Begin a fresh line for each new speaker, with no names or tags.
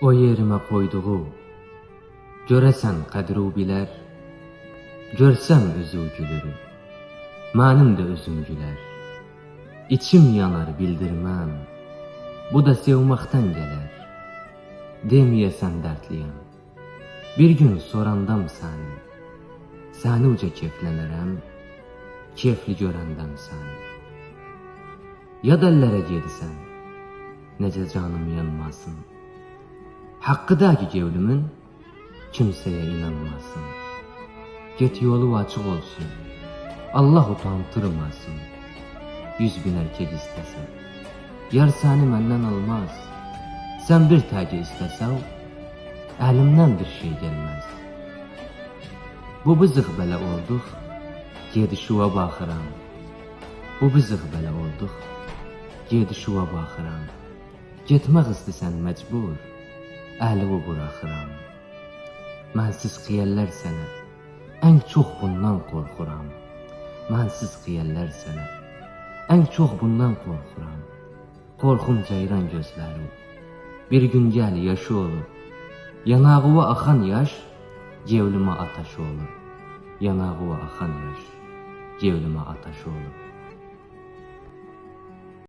O yerime koyduğu Görəsən qədru bilər Görsəm özü gülür Mənim də özüm gülər. İçim yanar bildirməm Bu da sevməkdən gələr. Deməyəsən dərdliyəm Bir gün sorandam səni Səni uca keflənərəm Kefli görəndəm səni. Yad əllərə gedirsən Necə canım yanmasın Haqqıdaki gevlimin kimseye inanmasın. Get yolu açık olsun. Allah utandırmasın. Yüz bin erkek istese. Yar seni benden almaz. Sen bir tacı istesen, elimden bir şey gelmez. Bu bızıq belə olduq, gedişuva baxıram. Bu bızıq belə olduq, gedişuva baxıram. Getmək istəsən məcbur, əlimi buraxıram. Mənsiz xiyallər sənə, ən çox bundan qorxuram. Mənsiz xiyallər sənə, ən çox bundan qorxuram. Qorxum ceyran gözlərim. Bir gün gəl yaşı olur. Yanağıma axan yaş, gevlimə ataş olur. Yanağıma axan yaş, gevlimə ataş olur.